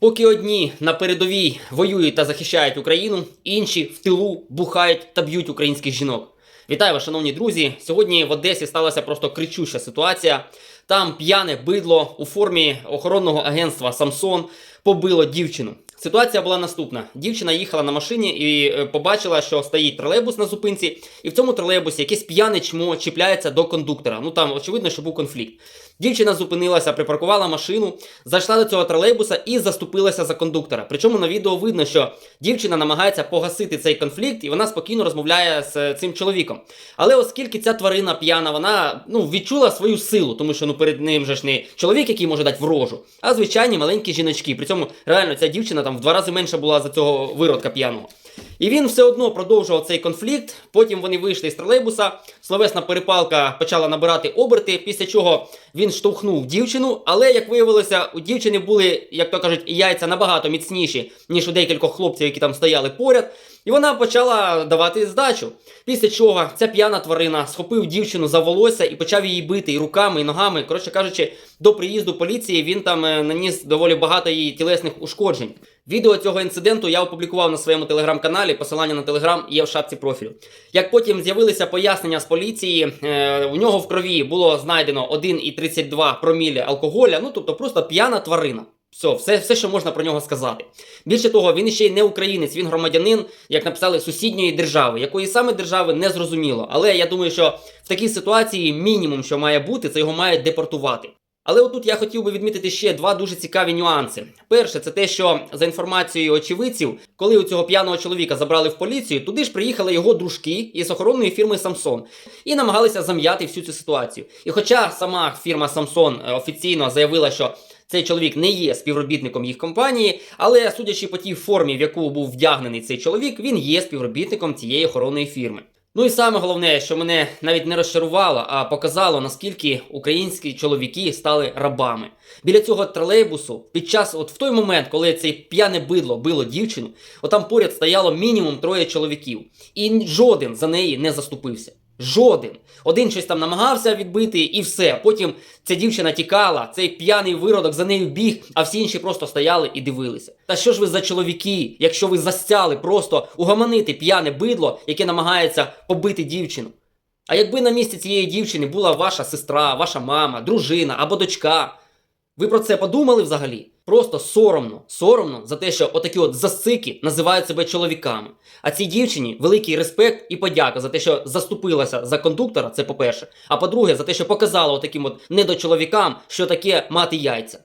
Поки одні на передовій воюють та захищають Україну, інші в тилу бухають та б'ють українських жінок. Вітаю вас, шановні друзі! Сьогодні в Одесі сталася просто кричуща ситуація. Там п'яне бидло у формі охоронного агентства Самсон побило дівчину. Ситуація була наступна: дівчина їхала на машині і е, побачила, що стоїть тролейбус на зупинці, і в цьому тролейбусі якесь п'яне чмо чіпляється до кондуктора. Ну там очевидно, що був конфлікт. Дівчина зупинилася, припаркувала машину, зайшла до цього тролейбуса і заступилася за кондуктора. Причому на відео видно, що дівчина намагається погасити цей конфлікт, і вона спокійно розмовляє з е, цим чоловіком. Але оскільки ця тварина п'яна, вона ну відчула свою силу, тому що ну перед ним же ж не чоловік, який може дати врожу, а звичайні маленькі жіночки. При цьому реально ця дівчина там в два рази менша була за цього виродка п'яного. І він все одно продовжував цей конфлікт. Потім вони вийшли з тролейбуса. Словесна перепалка почала набирати оберти, після чого він штовхнув дівчину. Але як виявилося, у дівчини були, як то кажуть, яйця набагато міцніші, ніж у декількох хлопців, які там стояли поряд. І вона почала давати здачу. Після чого ця п'яна тварина схопив дівчину за волосся і почав її бити і руками, і ногами. Коротше кажучи, до приїзду поліції він там е, наніс доволі багато її тілесних ушкоджень. Відео цього інциденту я опублікував на своєму телеграм-каналі. Посилання на телеграм є в шапці профілю. Як потім з'явилися пояснення з поліції, е, у нього в крові було знайдено 1,32 промілі алкоголя, ну тобто просто п'яна тварина. Все, все, все, що можна про нього сказати. Більше того, він ще й не українець, він громадянин, як написали, сусідньої держави, якої саме держави не зрозуміло. Але я думаю, що в такій ситуації мінімум, що має бути, це його мають депортувати. Але отут я хотів би відмітити ще два дуже цікаві нюанси. Перше, це те, що за інформацією очевидців, коли у цього п'яного чоловіка забрали в поліцію, туди ж приїхали його дружки із охоронної фірми Самсон і намагалися зам'яти всю цю ситуацію. І хоча сама фірма Самсон е, офіційно заявила, що цей чоловік не є співробітником їх компанії, але судячи по тій формі, в яку був вдягнений цей чоловік, він є співробітником цієї охоронної фірми. Ну і саме головне, що мене навіть не розчарувало, а показало, наскільки українські чоловіки стали рабами. Біля цього тролейбусу, під час, от в той момент, коли цей п'яне бидло било дівчину, отам поряд стояло мінімум троє чоловіків, і жоден за неї не заступився. Жоден. Один щось там намагався відбити, і все. Потім ця дівчина тікала, цей п'яний виродок за нею біг, а всі інші просто стояли і дивилися. Та що ж ви за чоловіки, якщо ви застяли просто угомонити п'яне бидло, яке намагається побити дівчину? А якби на місці цієї дівчини була ваша сестра, ваша мама, дружина або дочка, ви про це подумали взагалі? Просто соромно, соромно за те, що отакі от засики називають себе чоловіками. А цій дівчині великий респект і подяка за те, що заступилася за кондуктора, це по-перше. А по-друге, за те, що показала отаким от недочоловікам, що таке мати яйця.